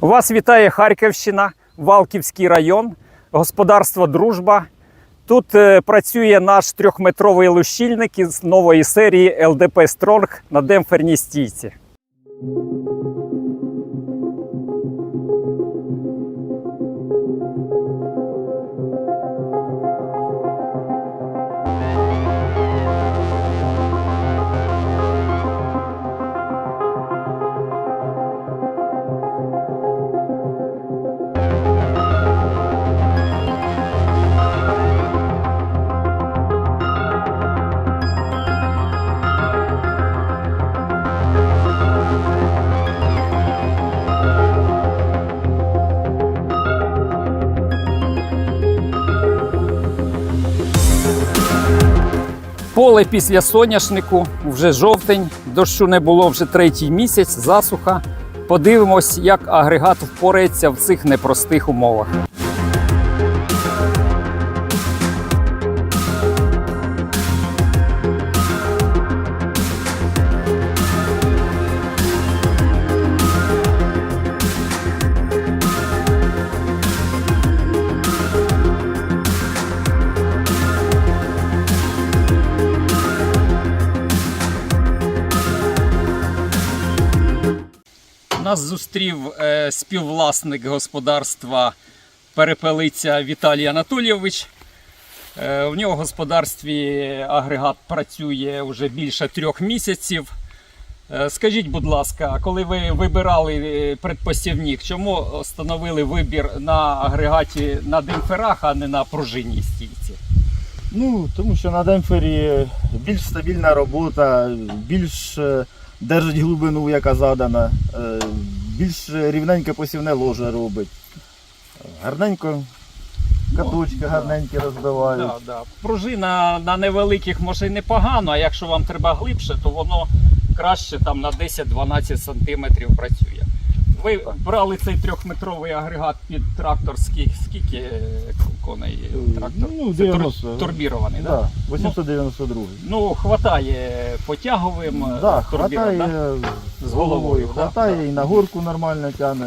Вас вітає Харківщина, Валківський район, господарство Дружба. Тут е, працює наш трьохметровий лущільник із нової серії ЛДП Стронг на демпферній стійці. Поле після соняшнику, вже жовтень, дощу не було вже третій місяць, засуха. Подивимось, як агрегат впорається в цих непростих умовах. Нас зустрів е, співвласник господарства Перепелиця Віталій Анатолійович. Е, в нього в господарстві агрегат працює вже більше трьох місяців. Е, скажіть, будь ласка, коли ви вибирали предпосівник, чому встановили вибір на агрегаті на демпферах, а не на пружинній стійці? Ну, тому що на демпфері більш стабільна робота, більш е, держить глибину, яка задана, е, більш рівненьке посівне ложе робить. Гарненько, каточки гарненькі розбивають. Да, да. Пружина на невеликих може й непогано, а якщо вам треба глибше, то воно краще там на 10-12 см працює. Ви брали цей трьохметровий агрегат під трактор, скільки, скільки е, коней трактор? Ну, Це тур- турбірований, так? Да, 892. Ну, хватає потяговим е, Да, турбіром, хватає да? з головою, хватає Да. і на горку нормально тягне.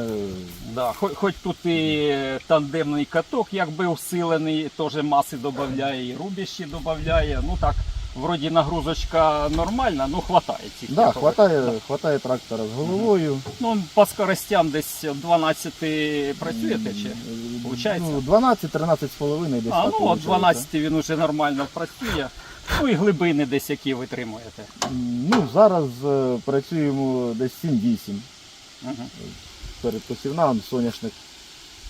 Да. Хоч, хоч тут і тандемний каток, якби усилений, теж маси додає, і рубящі додає. Ну так, вроді нагрузочка нормальна, ну хватає цих Да, тягових. хватає, хватає трактора з головою. Ну, по скоростям десь 12 працюєте чи? Получається? Ну, 12-13 з половиною десь А, так ну от виходить. 12 він уже нормально працює. Ну і глибини десь які витримуєте. Ну, зараз е, працюємо десь 7-8 Угу. перед посівнам, соняшник.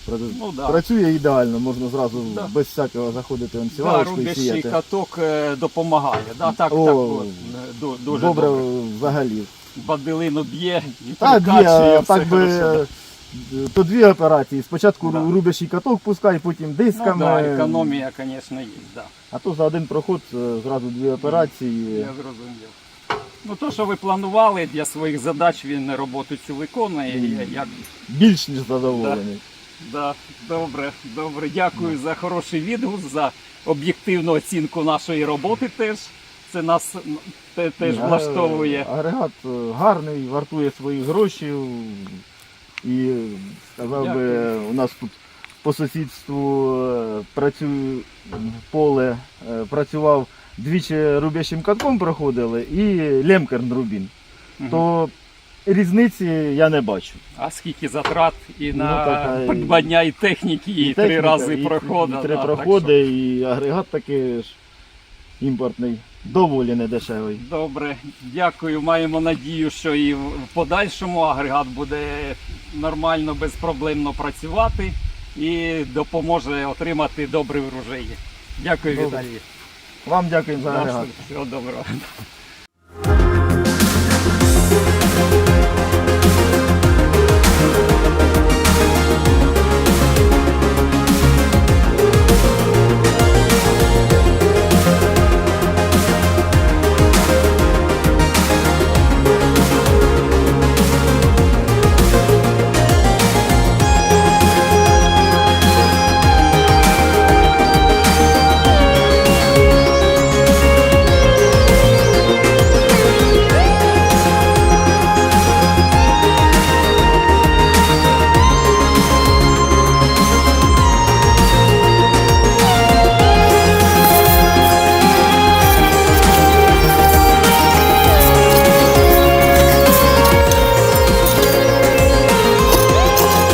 Ну, да. Працює ідеально, можна зразу Да. без всякого заходити в Да, рубящий сіяти. каток е, допомагає. Да, так, О, так, от, е, ду- дуже Добре, добре. взагалі. Бадилину б'є і Так, є, перекачує, а все так би хорошо. е, то дві операції. Спочатку Да. рубящий каток пускай, потім Ну, дисками. да, економія, звісно, є, да. А то за один проход е, зразу дві операції. я зрозумів. Ну, то, що ви планували для своїх задач, він роботу цю виконує. Як... Більш ніж задоволений. Да, добре, добре. Дякую за хороший відгук, за об'єктивну оцінку нашої роботи теж. Це нас те- теж Ні, влаштовує. а- Агрегат е, гарний, вартує свої гроші. І сказав би, у нас тут по сусідству е, працює поле, е, працював двічі рубящим катком проходили і лемкерн рубін. Мгм. То різниці я не бачу. А скільки затрат і Ну, на така і- придбання і техніки, і, три техніка, рази і- проходу. І три да, так проходи, і агрегат такий ж імпортний, доволі недешевий. що Добре, дякую. Маємо надію, що і в подальшому агрегат буде нормально, безпроблемно працювати і допоможе отримати добрий врожай. Дякую, Добре. Віталій. Вам дякуємо за агрегат. Всього доброго.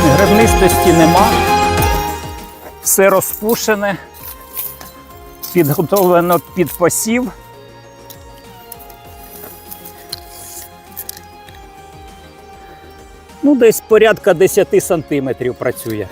Зернистості нема. Все розпушене, підготовлено під посів. Ну, десь порядка 10 сантиметрів працює.